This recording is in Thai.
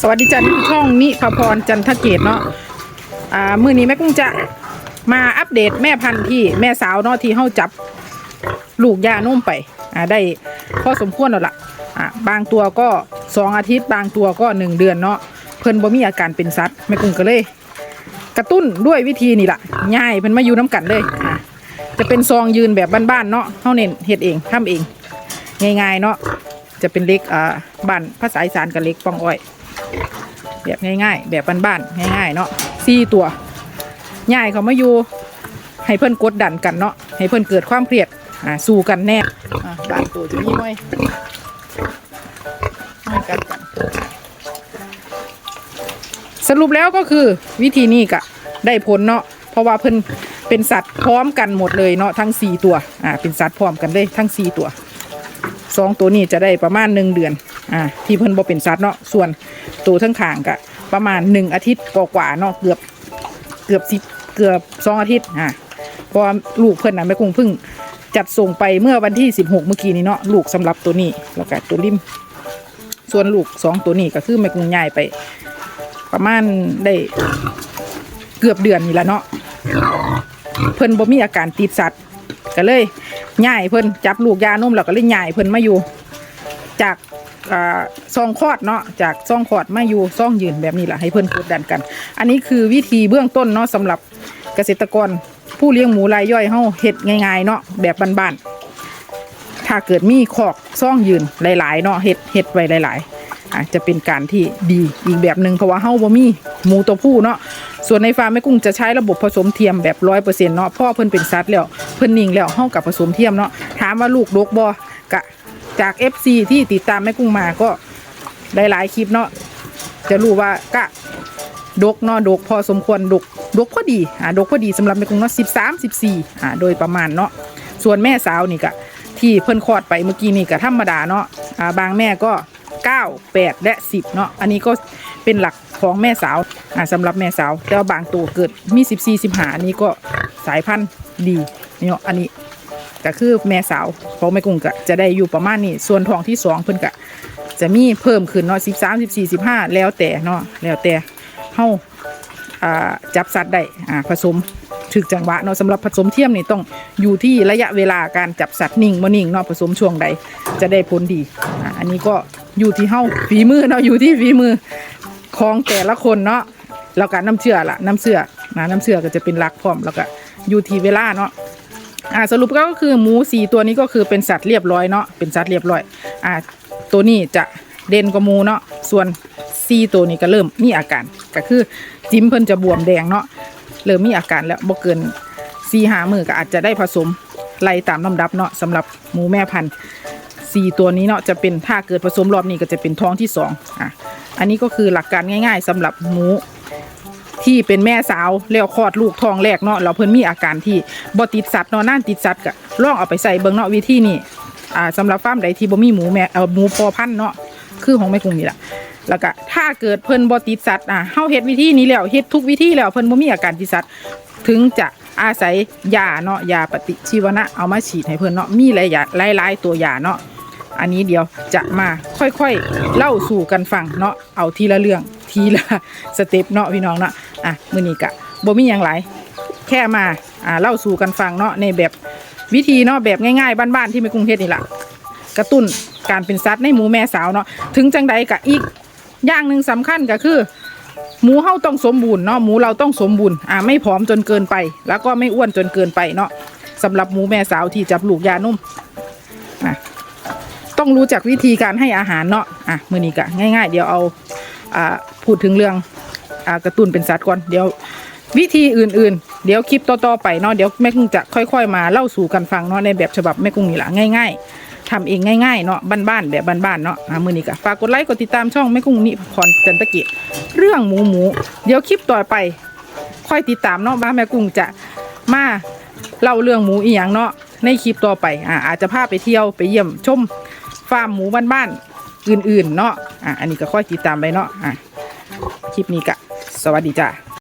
สวัสดีจ้านี่คือช่องนิพพรจันทเกตเนาะอ่ามื้อนี้แม่กุ้งจะมาอัปเดตแม่พันธุ์ที่แม่สาวเนาะที่เฮาจับลูกยานุ่มไปอ่าได้พอสมควรแล้วล่ะอ่าบางตัวก็สองอาทิตย์บางตัวก็หนึ่งเดือนเนาะเพิ่นบ่มีอาการเป็นสัตว์แม่กุ้งก็เลย กระตุ้นด้วยวิธีนี่ล่ะง่ายเพิ่นมาอยู่น้ำกันเลยอ่าจะเป็นซองยืนแบบบ้านๆเนาะเฮาเน้นเฮ็ดเองทำเอง ง่ายๆเนาะจะเป็นเล็กอ่าบ้านภาษาอีสานกับเล็กปองอ้อย แบบง่ายๆ แบบบ้านๆง่าย ๆ เนาะสี่ตัวง่ายเขามาอยู่ให้เพื่อนกดดันกันเนาะให้เพื่อนเกิดความเครียดอ่าสู้กันแน่อ่าบางตัวจะมีไว้ไม่กันกัน สรุปแล้วก็คือวิธีนี้ก็ได้ผลเนาะเพราะว่าเพิ่นเป็นสัตว์พร้อมกันหมดเลยเนาะทั้งสี่ตัวอ่าเป็นสัตว์พร้อมกันเลยทั้งสี่ตัวสองตัวนี้จะได้ประมาณหนึ่งเดือน อ่าที่เพิ่นบ่เป็นสัตว์เนาะส่วนตัวทั้งขางก็ประมาณหนึ่งอาทิตย์กว่าๆเนาะเกือบเกือบสิบเกือบสองอาทิตย์อ่าเพราะลูกเพิ่นน่ะแม่คงเพิ่งจัดส่งไปเมื่อวันที่สิบหกเมื่อกี้นี้เนาะลูกสำหรับตัวนี้แล้วก็ตัวริม ส่วนลูกสองตัวนี้ก็คือแม่คงย้ายไป ประมาณได้เกือบเดือนนี่แหละเนาะเพิ่นบ่มีอาการติดสัตว์ก็เลยย่ายเพิ่นจับลูกยานมแล้วก็เลยย่ายเพิ่นมาอยู่ จาก อ่าซองคอดเนาะจากซองคอดมาอยู่ซองยืนแบบนี้แหละให้เพิ่นกดดันกัน อันนี้คือวิธีเบื้องต้นเนาะสำหรับเกษตรกรผู้เลี้ยงหมูรายย่อยเฮาเฮ็ดง่ายๆเนาะแบบบ้านๆถ้าเกิดมีคอกซ่องยืนหลายๆเนาะเฮ็ดเฮ็ดไว้หลายๆอาจจะเป็นการที่ดีอีกแบบหนึ่งเพราะว่าเฮาบ่มีหมูตัวผู้เนาะส่วนในฟาร์มแม่กุ้งจะใช้ระบบผสมเทียมแบบร้อยเปอร์เซ็นต์เนาะพ่อเพิ่นเป็นสัตว์แล้วเพิ่นนิ่งแล้วเฮากับผสมเทียมเนาะถามว่าลูกดกบ่กะ จาก FC ที่ติดตามแม่กุ้งมาก็หลายๆคลิปเนาะจะรู้ว่ากะดกเนาะดกพอสมควรดกดกพอดีอ่าดกพอดีสำหรับแม่กุ้งเนาะ13 14อ่าโดยประมาณเนาะส่วนแม่สาวนี่กะที่เพิ่นคลอดไปเมื่อกี้นี่ก็ธรรมดาเนาะอ่าบางแม่ก็9 8และ10เนาะอันนี้ก็เป็นหลักของแม่สาวอ่าสำหรับแม่สาวแต่ว่าบางตัวเกิดมี14 15อันนี้ก็สายพันธุ์ดีเนาะอันนี้ ก็คือแม่สาวของแม่กุ้งก็จะได้อยู่ประมาณนี้ส่วนทองที่สองเพิ่นก็จะมีเพิ่มขึ้นเนาะ13 14 15แล้วแต่เนาะแล้วแต่เฮาอ่าจับสัตว์ได้ผสมถึกจังหวะเนาะสำหรับผสมเทียมนี่ต้องอยู่ที่ระยะเวลาการจับสัตว์นิ่งบ่นิ่งเนาะผสมช่วงใดจะได้ผลดีอ,อันนี้ก็อยู่ที่เฮาฝีมือเนาะอยู่ที่ฝีมือของแต่ละคนเนาะแล้วก็น้ำเชื่อละน้ำเชื่อนะน้ำเชื่อก็จะเป็นหลักพร้อมแล้วก็อยู่ที่เวลาเนาะ อ่าสรุปก็คือหมูสี่ตัวนี้ก็คือเป็นสัตว์เรียบร้อยเนาะเป็นสัตว์เรียบร้อยอ่าตัวนี้จะเด่นกว่าหมูเนาะส่วนสี่ตัวนี้ก็เริ่มมีอาการก็คือจิ้มเพิ่นจะบวมแดงเนาะเริ่มมีอาการแล้วบ่เกินสี่หามือก็อาจจะได้ผสมไล่ตามลำดับเนาะสำหรับหมูแม่พันธุ์สี่ตัวนี้เนาะจะเป็นถ้าเกิดผสมรอบนี้ก็จะเป็นท้องที่สองอะอันนี้ก็คือหลักการง่าย ๆสำหรับหมู ที่เป็นแม่สาวแล้วคลอดลูกท้องแรกเนาะเราเพิ่นมีอาการที่บ่ติดสัตว์เนาะน่านติดสัตว์ก็ลองเอาไปใส่เบิ่งเนาะวิธีนี้อ่าสำหรับฟาร์มใดที่บ่มีหมูแม่เอ่อหมูพอพันธุ์เนาะคือของแม่กุ้งนี่แหละแล้วก็ถ้าเกิดเพิ่นบ่ติดสัตว์อะเฮาเฮ็ดวิธีนี้แล้วเฮ็ดทุกวิธีแล้วเพิ่นบ่มีอาการติดสัตว์ถึงจะอาศัยยาเนาะยาปฏิชีวนะเอามาฉีดให้เพิ่นเนาะมีหลายยาหลายๆตัวยาเนาะอันนี้เดี๋ยวจะมาค่อยๆเล่าสู่กันฟังเนาะเอาทีละเรื่องทีละสเต็ปเนาะพี่น้องเนาะ อะมือนี้ก็บ่มีหยังหลแค่มาอ่าเล่าสู่กันฟังเนาะในแบบวิธีเนาะแบบง่ายๆบ้านๆที่ไม่กรุงเทพนี่แหละกระตุ้นการเป็นสัตว์ในหมูแม่สาวเนาะถึงจังใดกะอีกอย่างหนึ่งสำคัญก็คือ หมูเฮาต้องสมบูรณ์เนาะหมูเราต้องสมบูรณ์อ่าไม่ผอมจนเกินไป แล้วก็ไม่อ้วนจนเกินไปเนาะสำหรับหมูแม่สาวที่จับลูกยานุ่มอะต้องรู้จักวิธีการให้อาหารเนาะอะมือนี้ก็ง่าย ๆ เดี๋ยวเอาอ่าพูดถึงเรื่อง อากระตุ้นเป็นสัตว์ก่อนเดี๋ยววิธีอื่นๆ เดี๋ยวคลิปต่อๆไปเนาะเดี๋ยวแม่กุ้งจะค่อย ๆ มาเล่าสู่กันฟังเนาะในแบบฉบับแม่กุ้งนี่แหละง่าย ๆทำเองง่ายๆเนาะบ้านๆแบบบ้านๆเนาะอ่ามือนี้ก็ฝากกดไลค์กดติดตามช่องแม่กุ้งนิพรจันตะกียเรื่องหมูหมูเดี๋ยวคลิปต่อไป ค่อยติดตามเนาะว่าแม่กุ้งจะมาเล่าเรื่องหมูอีหยังเนาะในคลิปต่อไปอ่าอาจจะพาไปเที่ยวไปเยี่ยมชมฟาร์มหมูบ้านๆอื่นๆเนาะอ่าอันนี้ก็ค่อยติดตามไปเนาะอ่าคลิปนี้ก็ สวัสดีจ้า